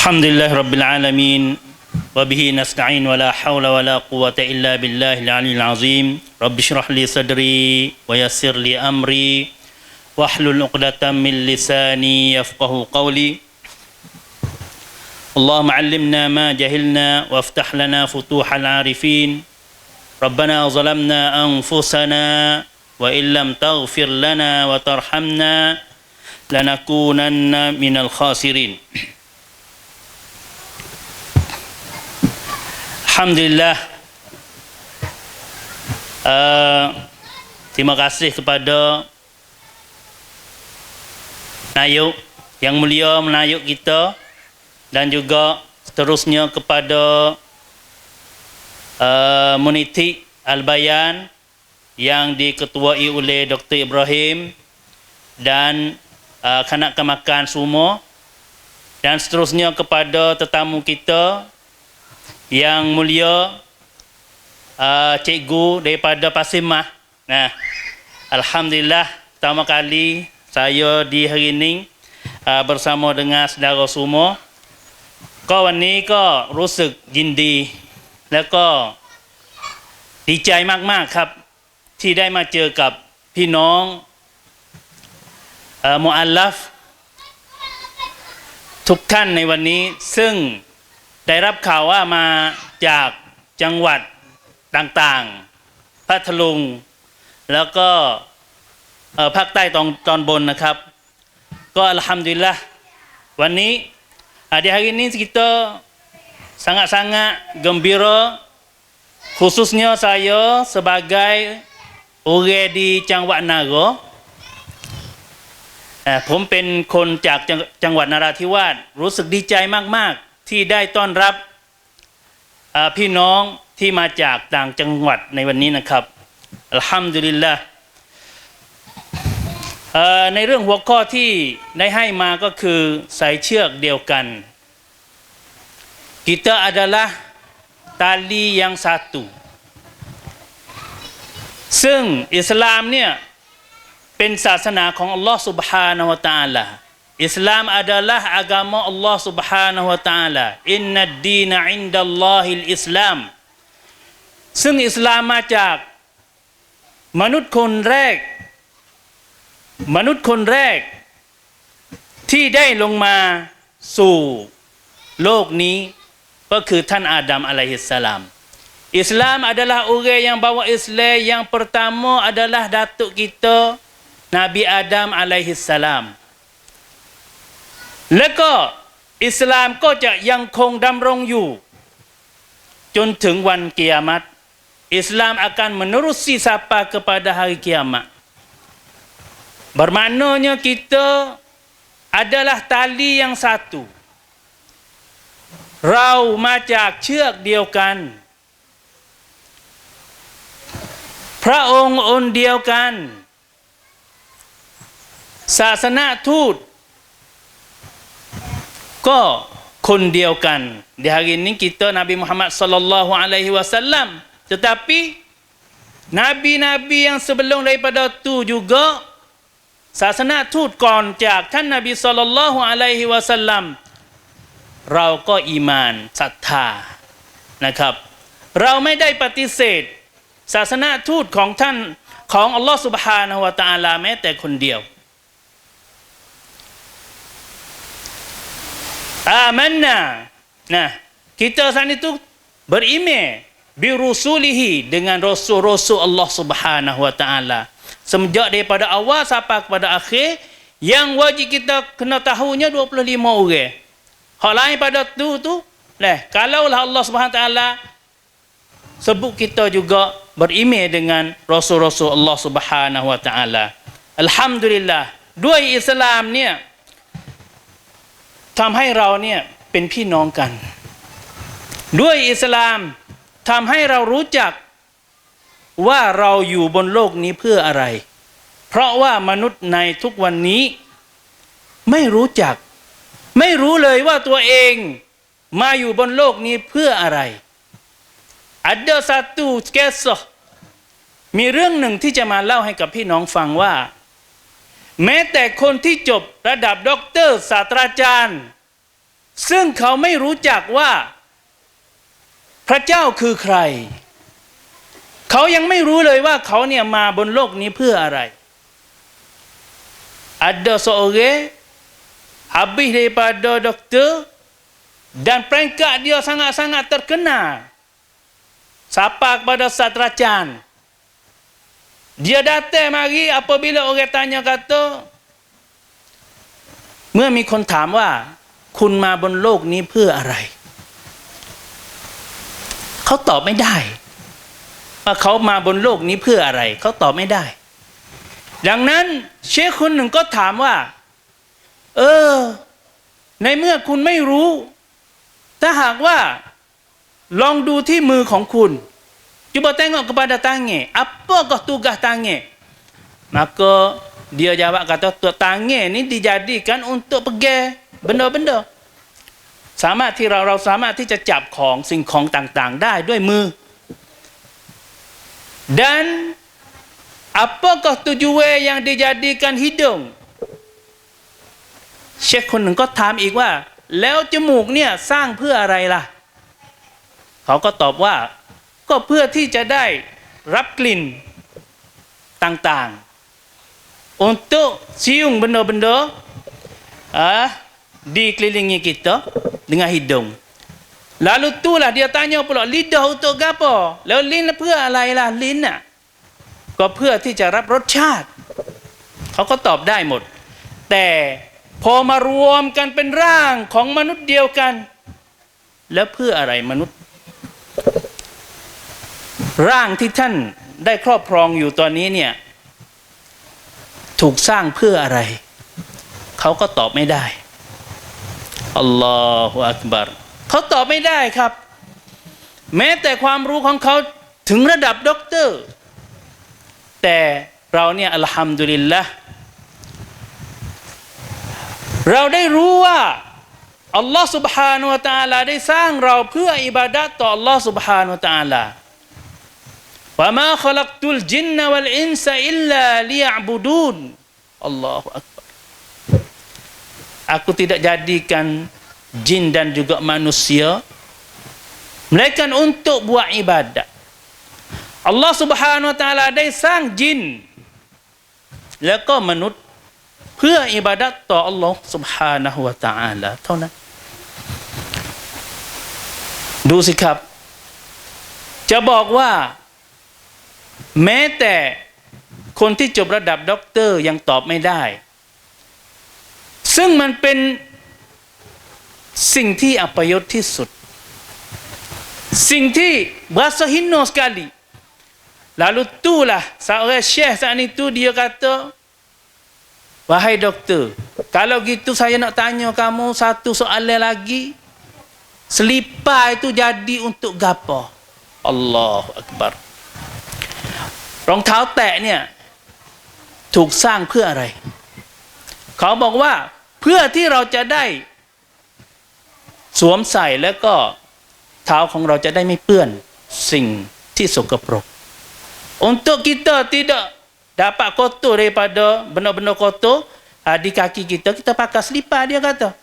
الحمد لله رب العالمين وبه نستعين ولا حول ولا قوة إلا بالله العلي العظيم. رب اشرح لي صدري ويسر لي أمري واحلل عقدة من لساني يفقه قولي. اللهم علمنا ما جهلنا وافتح لنا فتوح العارفين. ربنا ظلمنا أنفسنا وإن لم تغفر لنا وترحمنا لنكونن من الخاسرين. Alhamdulillah uh, Terima kasih kepada Nayuk Yang mulia menayuk kita Dan juga seterusnya kepada uh, Muniti Al-Bayan Yang diketuai oleh Dr. Ibrahim Dan uh, kanak kemakan semua Dan seterusnya kepada tetamu kita yang mulia uh, cikgu daripada Pasir Mah. Nah, alhamdulillah pertama kali saya di hari ini uh, bersama dengan saudara semua. ก็วันนี้ก็รู้สึกยินดี แล้วก็ดีใจมากๆครับ ที่ได้มาเจอกับพี่น้องเอ่อมุอัลลัฟทุกท่านในวันนี้ซึ่ง ได้รับข่าวว่ามาจากจังหวัดต่างๆ พัทลุง แล้วก็ภาคใต้ตอนตอนบนนะครับ ก็อัลฮัมดุลิลละวันนี้อา di hari ini kita sangat-sangat gembira khususnya saya sebagai orang di จังหวัดนาโกอ่าผมเป็นคนจากจังจังหวัดนาราธิวาสรู้สึกดีใจมากๆ ที่ได้ต้อนรับอ่าพี่น้องที่มาจากต่างจังหวัดในวันนี้นะครับอัลฮัมดุลิลละเอ่อในเรื่องหัวข้อที่ได้ให้มาก็คือใส่เชือกเดียวกัน kita adalah tali yang satu ซึ่งอิสลามเนี่ยเป็นศาสนาของอัลลอฮ์ سبحانه และ تعالى Islam adalah agama Allah Subhanahu wa taala. Inna ad-dina 'indallahi al-Islam. ซึ่งอิสลามมาจากมนุษย์คนแรก มนุษย์คนแรก ที่ได้ลงมาสู่โลกนี้ ก็คือท่านอาดัมอะลัยฮิสสลาม Islam adalah orang yang bawa Islam yang pertama adalah datuk kita Nabi Adam alaihi salam แล้วก็อิสลามก็จะยังคงดำรงอยู่ จนถึงวันกิยามัตอิสลาม akan menerusi sampai kepada hari kiamat bermaknanya kita adalah tali yang satu เรามาจากเชือกเดียวกัน พระองค์องค์เดียวกัน ศาสนาทูต ก็คนเดียวกัน di hari ini kita Nabi Muhammad sallallahu alaihi wasallam tetapi nabi-nabi yang sebelum daripada tu juga ศาสนาทูตก่อนจากท่านนบีสุลลัลลอฮุอะลัยฮิวะสัลลัมเราก็อีมานศรัทธานะครับ เราไม่ได้ปฏิเสธ ศาสนาทูตของท่านของอัลลอฮ์สุบฮานะฮวะอาลาแม้แต่คนเดียว amanna. Nah kita saat itu beriman birusulihi dengan rasul-rasul Allah Subhanahu wa taala. Semenjak daripada awal sampai kepada akhir yang wajib kita kena tahunya 25 orang. Hak lain pada tu tu lah kalaulah Allah Subhanahu taala sebut kita juga beriman dengan rasul-rasul Allah Subhanahu wa taala. Alhamdulillah dua Islam ni ทำให้เราเนี่ยเป็นพี่น้องกัน ด้วยอิสลามทำให้เรารู้จักว่าเราอยู่บนโลกนี้เพื่ออะไร เพราะว่ามนุษย์ในทุกวันนี้ ไม่รู้จัก ไม่รู้เลยว่าตัวเองมาอยู่บนโลกนี้เพื่ออะไร ada satu kisah มีเรื่องหนึ่งที่จะมาเล่าให้กับพี่น้องฟังว่า แม้แต่คนที่จบระดับด็อกเตอร์ศาสตราจารย์ ซึ่งเขาไม่รู้จักว่า พระเจ้าคือใคร เขายังไม่รู้เลยว่าเขาเนี่ยมาบนโลกนี้เพื่ออะไร ada seorang habis daripada doktor dan peringkat dia sangat-sangat terkenal sapa kepada Ustaz Racan dia datang mari apabila orang tanya kata เมื่อมีคนถามว่า คุณมาบนโลกนี้เพื่ออะไร เขาตอบไม่ได้ ว่าเขามาบนโลกนี้เพื่ออะไร เขาตอบไม่ได้ ดังนั้น เชคคนหนึ่งก็ถามว่า เออ ในเมื่อคุณไม่รู้ ถ้าหากว่า ลองดูที่มือของคุณ Cuba tengok kepada tangan. Apakah tugas tangan? Maka dia jawab kata Tuk tangan ni dijadikan untuk pegang benda-benda. สามารถที่เราเราสามารถที่จะจับของสิ่งของต่างๆ ได้ด้วยมือ dan apakah tujuan yang dijadikan hidung เชคคนหนึ่งก็ถามอีกว่า แล้วจมูกเนี่ยสร้างเพื่ออะไรล่ะ เขาก็ตอบว่า ก็เพื่อที่จะได้รับกลิ่นต่างๆ untuk cium benda-benda ah, dikelilingi kita dengan hidung lalu itulah dia tanya pula lidah untuk apa แล้วลิ้นเพื่ออะไรล่ะลิ้นน่ะก็เพื่อที่จะรับรสชาติ เขาก็ตอบได้หมด แต่พอมารวมกันเป็นร่างของมนุษย์เดียวกัน แล้วเพื่ออะไรมนุษย์ ร่างที่ท่านได้ครอบครองอยู่ตอนนี้เนี่ย ถูกสร้างเพื่ออะไร เขาก็ตอบไม่ได้อัลลอฮฺอักบารเขาตอบไม่ได้ครับ แม้แต่ความรู้ของเขาถึงระดับด็อกเตอร์ แต่เราเนี่ยอัลฮัมดุลิลละเราได้รู้ว่าอัลลอฮฺสุบฮานุตาลาได้สร้างเราเพื่ออิบาดะต่ออัลลอฮฺสุบฮานุตาลา ลิยะบุดูนอัลลอฮฺอักบัร Aku tidak jadikan jin dan juga manusia melainkan untuk buat ibadat. Allah Subhanahu wa taala ได้สร้างจิน แล้วก็มนุษย์เพื่ออิบาดัตต่อ Allah Subhanahu wa taala เท่านั้น ดูสิครับ จะบอกว่า แม้แต่คนที่จบระดับด็อกเตอร์ยังตอบไม่ได้ ซึ่งมันเป็นสิ่งที่อัปยศที่สุด สิ่งที่ bahasa hina sekali lalu itulah seorang syekh saat itu dia kata wahai doktor kalau gitu saya nak tanya kamu satu soalan lagi selipar itu jadi untuk gapo Allahu Akbar รองเท้าแตะเนี่ยถูกสร้างเพื่ออะไร เขาบอกว่าเพื่อที่เราจะได้ สวมใส่แล้วก็เท้าของเราจะได้ไม่เปื้อนสิ่งที่สกปรก Untuk kita tidak dapat kotor daripada benda-benda kotor di kaki kita, kita pakai selipar dia kata.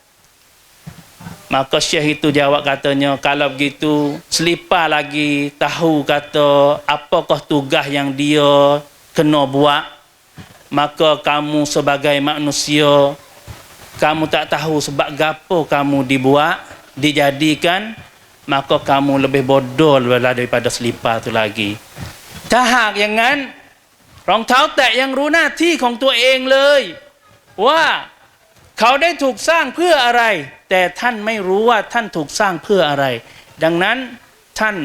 maka syekh itu jawab katanya kalau begitu selipar lagi tahu kata apakah tugas yang dia kena buat maka kamu sebagai manusia kamu tak tahu sebab gapo kamu dibuat dijadikan maka kamu lebih bodoh daripada selipar tu lagi ถ้าหากอย่างนั้น รองเท้าแตะยังรู้หน้าที่ของตัวเองเลย ว่า เขาได้ถูกสร้างเพื่ออะไร แต่ท่านไม่รู้ว่าท่านถูกสร้างเพื่ออะไร ดังนั้นท่าน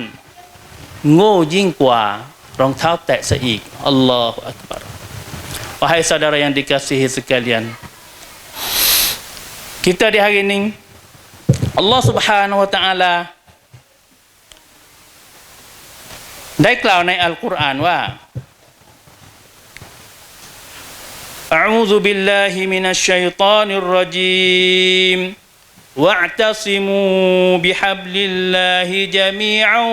โง่ยิ่งกว่ารองเท้าแตะซะอีกอัลลอฮฺอักบาร Wahai saudara yang dikasihi sekalian Kita di hari ini Allah subhanahu wa ta'ala ได้กล่าวในอัลกุรอานว่า أعوذ بالله من الشيطان الرجيم. واعتصموا بحبل الله جميعا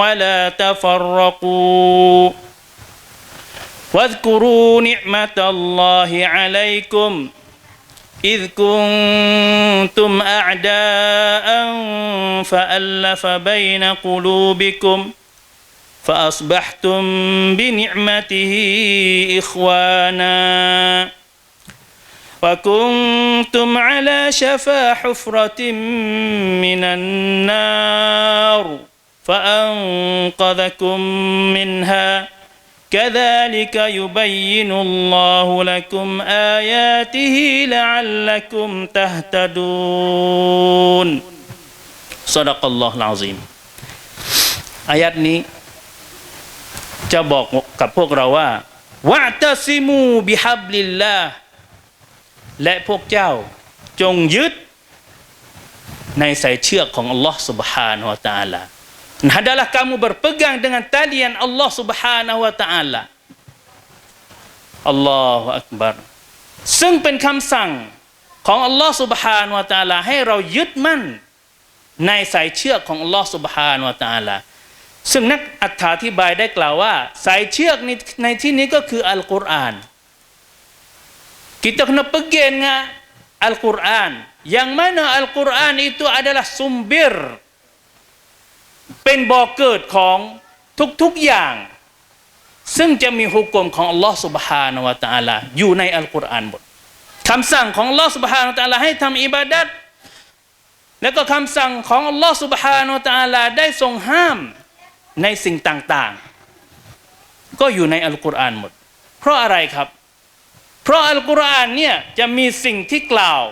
ولا تفرقوا. واذكروا نعمة الله عليكم إذ كنتم أعداء فألف بين قلوبكم فأصبحتم بنعمته إخوانا وكنتم على شفا حفرة من النار فأنقذكم منها. كذلك يبين الله لكم آياته لعلكم تهتدون. صدق الله العظيم. آيات ني จะบอกกับพวกเราว่าวะตซิมูบิฮับลิลลาและพวกเจ้าจงยึด ในสายเชือกของอัลลอฮ์ subhanahu wa ta'ala hendaklah kamu berpegang dengan talian Allah subhanahu wa ta'ala อัลลอฮฺอักบัรซึ่งเป็นคำสั่งของอัลลอฮ์ subhanahu wa ta'ala ให้เรายึดมั่น ในสายเชือกของอัลลอฮ์ subhanahu wa ta'ala ซึ่งนักอธิบายได้กล่าวว่า สายเชือกในในที่นี้ก็คืออัลกุรอาน kita kena pegang dengan Al-Quran yang mana Al-Quran itu adalah sumber เป็นบ่อเกิดของทุกๆอย่าง ซึ่งจะมีหุกกลมของอัลลอฮ์ سبحانه และ تعالى อยู่ในอัลกุรอานหมดคำสั่งของอัลลอฮ์ سبحانه และ تعالى ให้ทำอิบาดัตแล้วก็คำสั่งของอัลลอฮ์ سبحانه และ تعالى ได้ทรงห้าม ในสิ่งต่างๆ ก็อยู่ในอัลกุรอานหมด เพราะอะไรครับ เพราะอัลกุรอานเนี่ยจะมีสิ่งที่กล่าว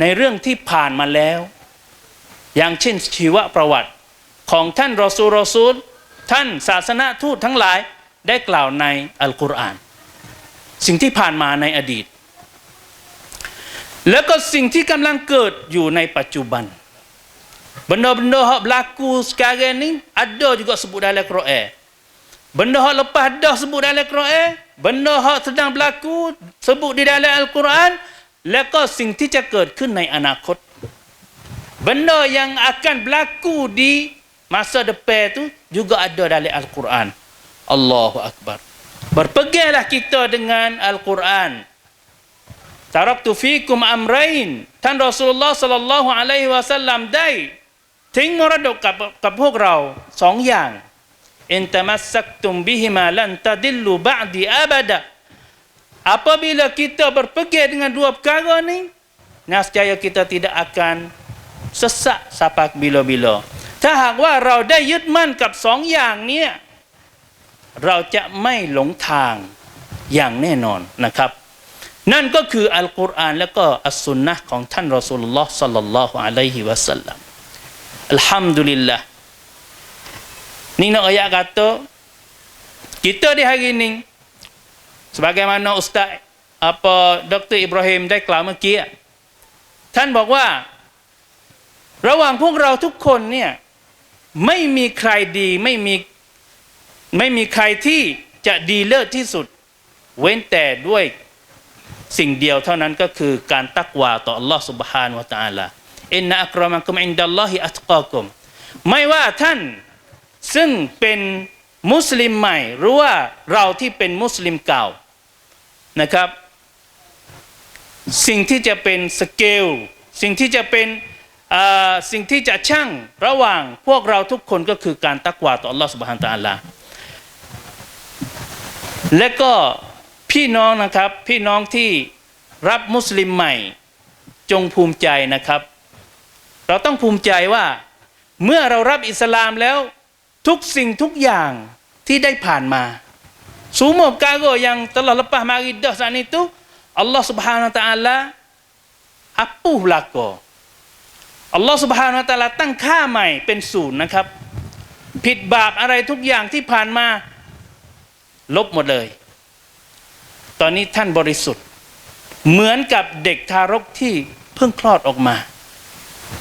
ในเรื่องที่ผ่านมาแล้ว อย่างเช่นชีวประวัติของท่านรอซูลรอซูลท่านศาสนาทูตทั้งหลายได้กล่าวในอัลกุรอาน สิ่งที่ผ่านมาในอดีต แล้วก็สิ่งที่กำลังเกิดอยู่ในปัจจุบัน Benda-benda hak berlaku sekarang ni ada juga sebut dalam Quran. Benda hak lepas dah sebut dalam Quran, benda hak sedang berlaku sebut di dalam Al-Quran, leka sing ticakat kunai anakot. Benda yang akan berlaku di masa depan tu juga ada dalam Al-Quran. Allahu Akbar. Berpeganglah kita dengan Al-Quran. Taraktu fikum amrain. Tan Rasulullah sallallahu alaihi wasallam dai ทิ้งมรดกกับกับพวกเราสองอย่าง in tamassaktum bihima lan tadillu ba'di abada apabila kita berpegang dengan dua perkara ni nescaya kita tidak akan สสะสปักบิโลบิโลถ้าหากว่าเราได้ยึดมั่นกับสองอย่างเนี้ยเราจะไม่หลงทางอย่างแน่นอนนะครับ นั่นก็คืออัลกุรอานและก็อัสสุนนะของท่านรอสูลุลลอฮ์สัลลัลลอฮุอะลัยฮิวะสัลลัม อัลฮัมดุลิลละ Ni nak ayat kata kita di hari ini sebagaimana Ustaz apa Dr. Ibrahim ได้กล่าวเมื่อกี้ท่านบอกว่า ระหว่างพวกเราทุกคนเนี่ยไม่มีใครดีไม่มีไม่มีใครที่จะดีเลิศที่สุด เว้นแต่ด้วยสิ่งเดียวเท่านั้นก็คือการตักวาต่อ Allah Subhanahu wa Taala อินนะอักรอมักุมอินดัลลอฮิอัตกากุมไม่ว่าท่านซึ่งเป็นมุสลิมใหม่ หรือว่าเราที่เป็นมุสลิมเก่านะครับ สิ่งที่จะเป็นสเกลสิ่งที่จะเป็นสิ่งที่จะชั่งระหว่างพวกเราทุกคนก็คือการตักวาต่อ Allah Subhanahu Wa Taala และก็พี่น้องนะครับพี่น้องที่รับมุสลิมใหม่จงภูมิใจนะครับ เราต้องภูมิใจว่าเมื่อเรารับอิสลามแล้วทุกสิ่งทุกอย่างที่ได้ผ่านมา semua perkara yang telah lepas mari dah saat itu Allah Subhanahu Wa Taala apa berlaku Allah Subhanahu Wa Taala ตั้งค่าใหม่เป็นศูนย์นะครับ ผิดบาปอะไรทุกอย่างที่ผ่านมา ลบหมดเลย ตอนนี้ท่านบริสุทธิ์ เหมือนกับเด็กทารกที่เพิ่งคลอดออกมา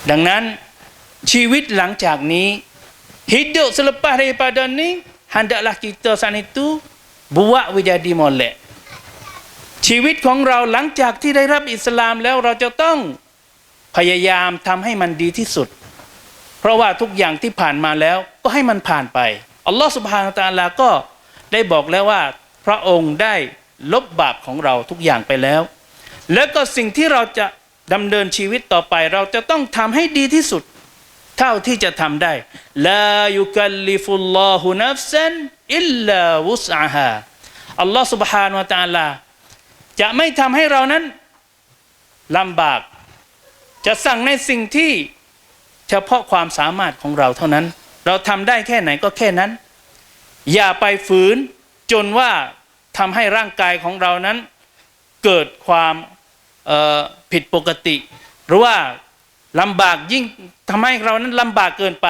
ดังนั้นชีวิตหลังจากนี้ hidup selepas daripada ni hendaklah kita saat itu buat menjadi molek ชีวิตของเราหลังจากที่ได้รับอิสลามแล้วเราจะต้องพยายามทำให้มันดีที่สุด เพราะว่าทุกอย่างที่ผ่านมาแล้วก็ให้มันผ่านไปอัลลอฮฺสุบฮานาตาลาก็ได้บอกแล้วว่า พระองค์ได้ลบบาปของเราทุกอย่างไปแล้ว แล้วก็สิ่งที่เราจะ ดำเนินชีวิตต่อไป เราจะต้องทำให้ดีที่สุด เท่าที่จะทำได้ลายุกัลลิฟุลลอฮุนัฟซันอิลลาวุสอาฮาอัลลอฮ์ سبحانه และ تعالى จะไม่ทำให้เรานั้นลำบาก จะสั่งในสิ่งที่เฉพาะความสามารถของเราเท่านั้น เราทำได้แค่ไหนก็แค่นั้น อย่าไปฝืนจนว่าทำให้ร่างกายของเรานั้น เกิดความเอ่อ ผิดปกติ หรือว่าลำบากยิ่งทำให้เรานั้นลำบากเกินไป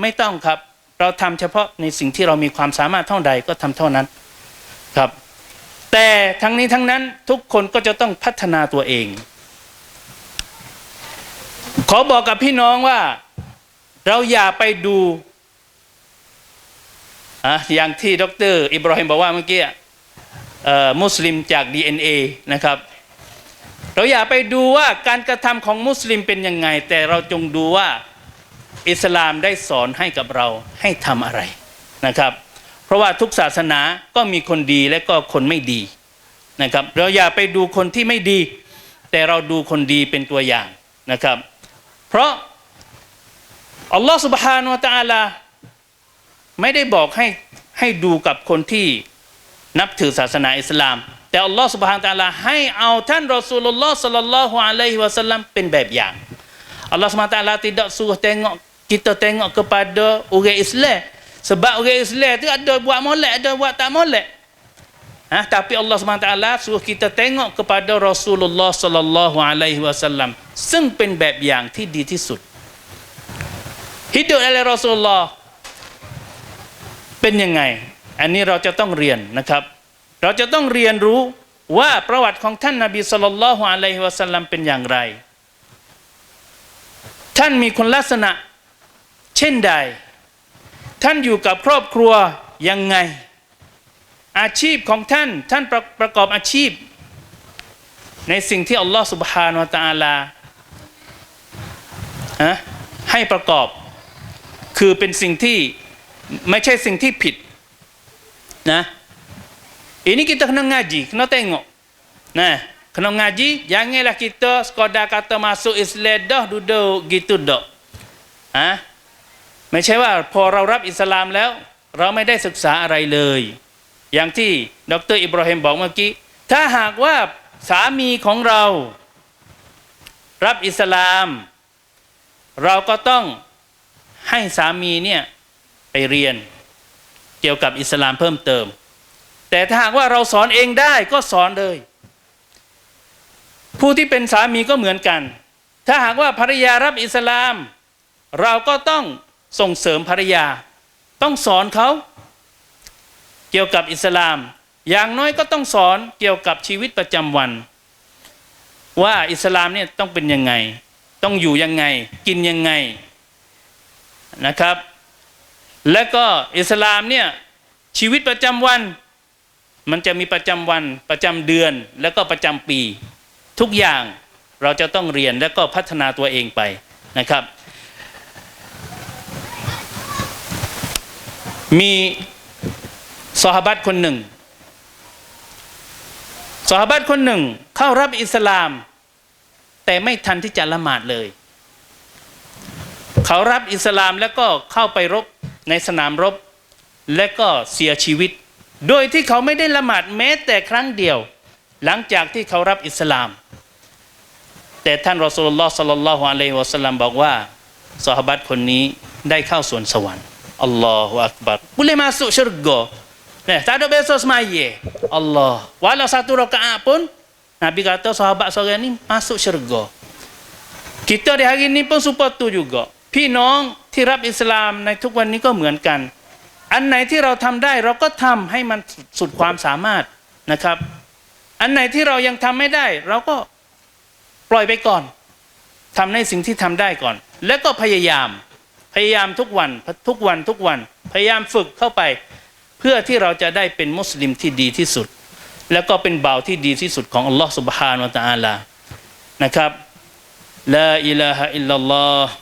ไม่ต้องครับ เราทำเฉพาะในสิ่งที่เรามีความสามารถเท่าใดก็ทำเท่านั้นครับ แต่ทั้งนี้ทั้งนั้นทุกคนก็จะต้องพัฒนาตัวเอง ขอบอกกับพี่น้องว่า เราอย่าไปดูอะอย่างที่ดรอิบราฮิมบอกว่าเมื่อกี้มุสลิมจาก DNA นะครับ เราอย่าไปดูว่าการกระทำของมุสลิมเป็นยังไง แต่เราจงดูว่าอิสลามได้สอนให้กับเราให้ทำอะไรนะครับ เพราะว่าทุกศาสนาก็มีคนดีและก็คนไม่ดีนะครับ เราอย่าไปดูคนที่ไม่ดี แต่เราดูคนดีเป็นตัวอย่างนะครับ เพราะอัลลอฮฺ سبحانه และ تعالى ไม่ได้บอกให้ให้ดูกับคนที่นับถือศาสนาอิสลาม แต่ Allah سبحانه และ تعالى ให้เอาท่าน Rasulullah sallallahu alaihi wasallam เป็นแบบอย่าง Allah سبحانه และ تعالى tidak suruh tengok kita tengok kepada orang Islam. Sebab orang Islam tu ada buat molek ada buat tak molek. Ha? tapi Allah سبحانه และ تعالى suruh kita tengok kepada Rasulullah sallallahu alaihi wasallam. ซึ่งเป็นแบบอย่างที่ดีที่สุดฮิดูอัลลอฮ์ Rasulullah. เป็นยังไง อันนี้เราจะต้องเรียนนะครับ เราจะต้องเรียนรู้ว่าประวัติของท่านนาบีสุลต่านละฮ์อะลัยฮิวะสัลลัมเป็นอย่างไร ท่านมีคุณลักษณะเช่นใด ท่านอยู่กับครอบครัวยังไง อาชีพของท่านท่านประประกอบอาชีพ ในสิ่งที่อัลลอฮฺสุบฮานวะตะอาลาให้ประกอบ คือเป็นสิ่งที่ไม่ใช่สิ่งที่ผิดนะ ini kita kena ngaji kena tengok nah kena ngaji janganlah kita sekadar kata masuk Islam dah duduk gitu dak ฮะไม่ใช่ว่าพอเรารับอิสลามแล้ว เราไม่ได้ศึกษาอะไรเลย อย่างที่ดรอิบราฮิมบอกเมื่อกี้ ถ้าหากว่าสามีของเรา รับอิสลาม เราก็ต้องให้สามีเนี่ยไปเรียนเกี่ยวกับอิสลามเพิ่มเติม แต่ถ้าหากว่าเราสอนเองได้ก็สอนเลย ผู้ที่เป็นสามีก็เหมือนกัน ถ้าหากว่าภรรยารับอิสลาม เราก็ต้องส่งเสริมภรรยา ต้องสอนเขา เกี่ยวกับอิสลาม อย่างน้อยก็ต้องสอนเกี่ยวกับชีวิตประจำวัน ว่าอิสลามเนี่ยต้องเป็นยังไง ต้องอยู่ยังไง กินยังไงนะครับ และก็อิสลามเนี่ยชีวิตประจำวัน มันจะมีประจำวันประจำเดือนแล้วก็ประจำปี ทุกอย่างเราจะต้องเรียนและก็พัฒนาตัวเองไปนะครับ มีสหบัตคนหนึ่งสหบัตคนหนึ่งเข้ารับอิสลาม แต่ไม่ทันที่จะละหมาดเลย เขารับอิสลามแล้วก็เข้าไปรบในสนามรบ และก็เสียชีวิต โดยที่เขาไม่ได้ละหมาดแม้แต่ครั้งเดียว หลังจากที่เขารับอิสลาม แต่ท่านรอสูลลอฮ์สัลลัลลอฮุอะลัยฮิวะสัลลัมบอกว่าสหบัตคนนี้ได้เข้าสวนสวรรค์อัลลอฮฺอักบัรบุเลมาสุชรกโกเนี่ยตาดเบสสมาเยอัลลอฮฺวัลา satu rakaat pun Nabi kata sahabat คนนี้มาสุ masuk syurga. Kita di hari ni pun serupa tu juga. พี่น้องที่รับอิสลามในทุกวันนี้ก็เหมือนกัน อันไหนที่เราทำได้เราก็ทำให้มันสุดความสามารถนะครับ อันไหนที่เรายังทำไม่ได้ เราก็ปล่อยไปก่อน ทำในสิ่งที่ทำได้ก่อน แล้วก็พยายาม พยายามทุกวันทุกวันทุกวัน พยายามฝึกเข้าไป เพื่อที่เราจะได้เป็นมุสลิมที่ดีที่สุด แล้วก็เป็นเบ่าวที่ดีที่สุดของอัลลอฮฺสุบฮานวะตะอาลานะครับลาอิลาฮะอิลลัลลอฮ์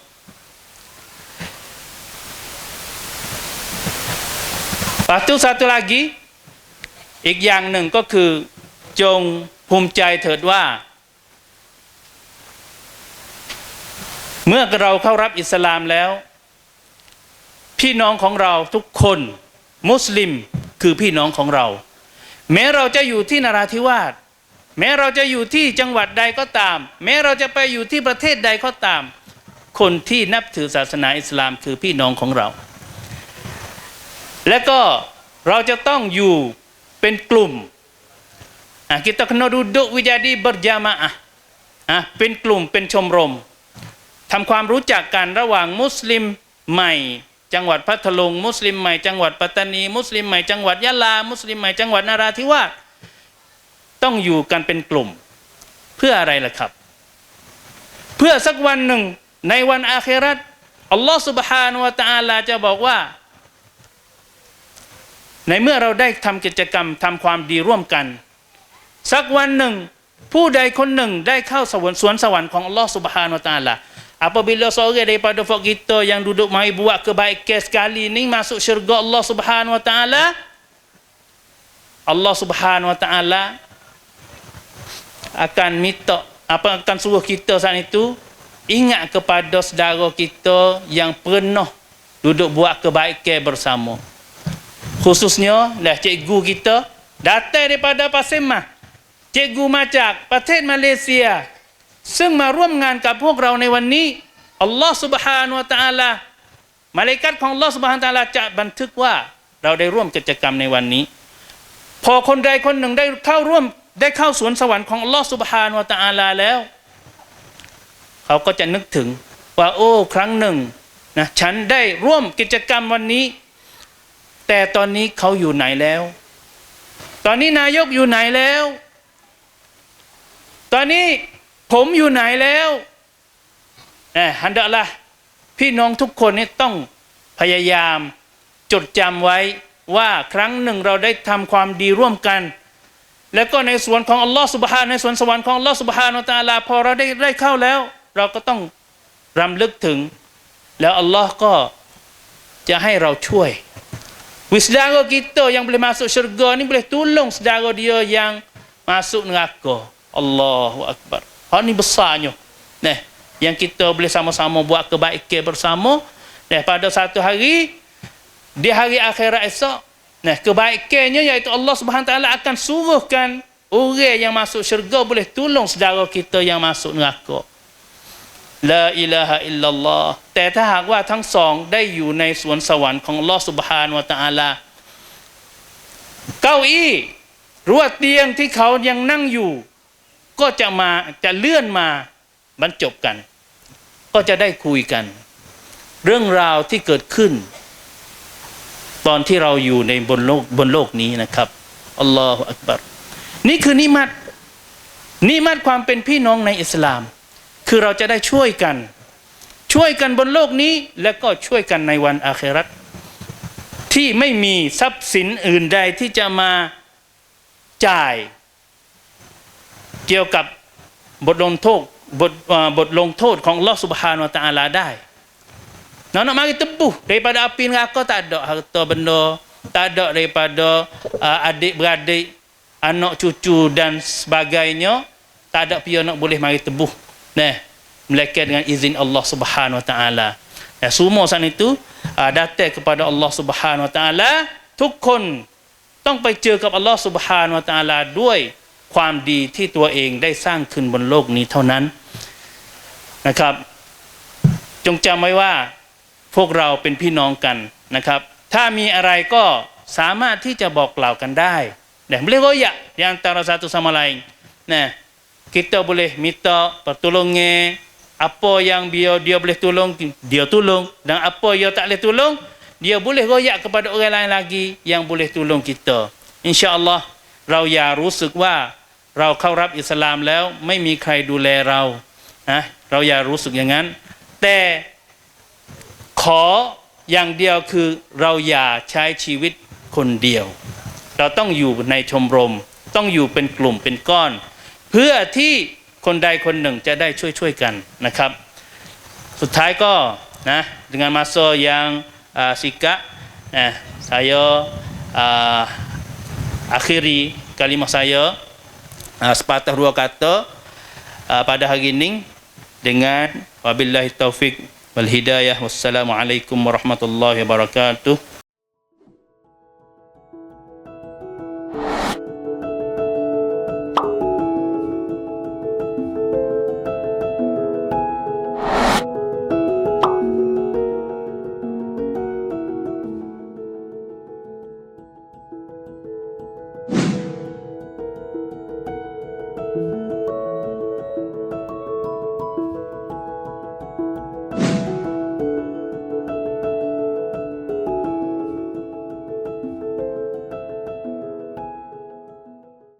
Satu-satu lagi อีกอย่างหนึ่งก็คือจงภูมิใจเถิดว่า เมื่อเราเข้ารับอิสลามแล้ว พี่น้องของเราทุกคนมุสลิมคือพี่น้องของเรา แม้เราจะอยู่ที่นราธิวาสแม้เราจะอยู่ที่จังหวัดใดก็ตาม แม้เราจะไปอยู่ที่ประเทศใดก็ตาม คนที่นับถือศาสนาอิสลามคือพี่น้องของเรา และก็เราจะต้องอยู่ เป็นกลุ่ม kita kena duduk menjadi berjamaah เป็นกลุ่มเป็นชมรมทำความรู้จักกันระหว่างมุสลิมใหม่ จังหวัดพัทลุงมุสลิมใหม่จังหวัดปัตตานี มุสลิมใหม่จังหวัดยะลา มุสลิมใหม่จังหวัดนาราธิวาสต้องอยู่กันเป็นกลุ่ม เพื่ออะไรล่ะครับ เพื่อสักวันหนึ่งในวันอาคราตอัลลอฮฺสุบฮานวะตะอาลาจะบอกว่า ในเมื่อเราได้ทำกิจกรรมทำความดีร่วมกัน สักวันหนึ่ง ผู้ใดคนหนึ่งได้เข้าสวรรค์สวนสวรรค์ของอัลลอฮฺ Subhanahu Wa Taala apabila seorang daripada fak kita yang duduk mai buat kebaikan sekali ni masuk syurga Allah Subhanahu Wa Taala Allah Subhanahu Wa Taala akan minta apa akan suruh kita saat itu ingat kepada saudara kita yang pernah duduk buat kebaikan bersama khususnya lah cikgu kita datang daripada Pasir Mas เจกูมาจากประเทศมาเลเซีย ซึ่งมาร่วมงานกับพวกเราในวันนี้อัลลอฮ์ سبحانه และ تعالى มาเลกัตของอัลลอฮ์ سبحانه และ تعالى จะบันทึกว่าเราได้ร่วมกิจกรรมในวันนี้ พอคนใดคนหนึ่งได้เข้าร่วมได้เข้าสวนสวรรค์ของอัลลอฮ์ سبحانه และ تعالى แล้ว เขาก็จะนึกถึงว่าโอ้ครั้งหนึ่งนะฉันได้ร่วมกิจกรรมวันนี้ แต่ตอนนี้เขาอยู่ไหนแล้ว ตอนนี้นายกอยู่ไหนแล้ว ตอนนี้ผมอยู่ไหนแล้วเนะฮันเดละพี่น้องทุกคนนี่ต้องพยายามจดจำไว้ว่าครั้งหนึ่งเราได้ทำความดีร่วมกัน แล้วก็ในสวนของอัลลอฮ์สุบฮานในสวนสวรรค์ของอัลลอฮ์สุบฮานาตาลาพอเราได้ได้เข้าแล้ว เราก็ต้องรำลึกถึง แล้วอัลลอฮ์ก็จะให้เราช่วย Saudara kita yang boleh masuk syurga ni boleh tolong saudara dia yang masuk neraka. Allahu Akbar. Hak ni besarnya. Nah, yang kita boleh sama-sama buat kebaikan bersama. Nah, pada satu hari di hari akhirat esok, nah kebaikannya iaitu Allah Subhanahu taala akan suruhkan orang yang masuk syurga boleh tolong saudara kita yang masuk neraka. La ilaha illallah แต่ถ้าหากว่าทั้งสองได้อยู่ในสวนสวรรค์ของลอสุบฮานวะตะอาลา เก้าอี้รั้วเตียงที่เขายังนั่งอยู่ ก็จะมาจะเลื่อนมาบรรจบกัน ก็จะได้คุยกัน เรื่องราวที่เกิดขึ้น ตอนที่เราอยู่ในบนโลกบนโลกนี้นะครับอัลลอฮฺอักบัรนี่คือนิมัตนิมัตความเป็นพี่น้องในอิสลาม คือเราจะได้ช่วยกัน ช่วยกันบนโลกนี้ และก็ช่วยกันในวันอาเครัตที่ไม่มีทรัพย์สินอื่นใดที่จะมาจ่าย เกี่ยวกับบทลงโทษบทบทลงโทษของลอสุบฮานวตาลาได้นั่นหมายถึง tebuh daripada api neraka tak ada harta benda tak ada daripada uh, adik-beradik anak cucu dan sebagainya tak ada pia nak boleh mari Nah, melainkan dengan izin Allah Subhanahu Wa Taala. Ya, semua saat itu uh, datang kepada Allah Subhanahu Wa Taala ทุกคนต้องไปเจอกับอัลลอฮ์ سبحانه และ تعالى ด้วยความดีที่ตัวเองได้สร้างขึ้นบนโลกนี้เท่านั้นนะครับ จงจำไว้ว่าพวกเราเป็นพี่น้องกันนะครับ ถ้ามีอะไรก็สามารถที่จะบอกกล่าวกันได้ dan boleh royak di antara satu sama lain. Nah, kita boleh minta pertolongan apa yang dia dia boleh tolong dia tolong dan apa yang tak boleh tolong dia boleh royak kepada orang lain lagi yang boleh tolong kita. Insya-Allah เราอย่ารู้สึกว่าเราเข้ารับอิสลามแล้วไม่มีใครดูแลเรานะเราอย่ารู้สึกอย่างนั้น แต่ขออย่างเดียวคือเราอย่าใช้ชีวิตคนเดียว เราต้องอยู่ในชมรม ต้องอยู่เป็นกลุ่มเป็นก้อน พื่อที่คนใดคนหนึ่งจะได้ช่วยช่วยๆกันนะครับ สุดท้ายก็นะ dengan masa yang uh, singkat eh, saya uh, akhiri kalimah saya uh, sepatah dua kata uh, pada hari ini dengan wabillahi taufik wal hidayah wassalamualaikum warahmatullahi wabarakatuh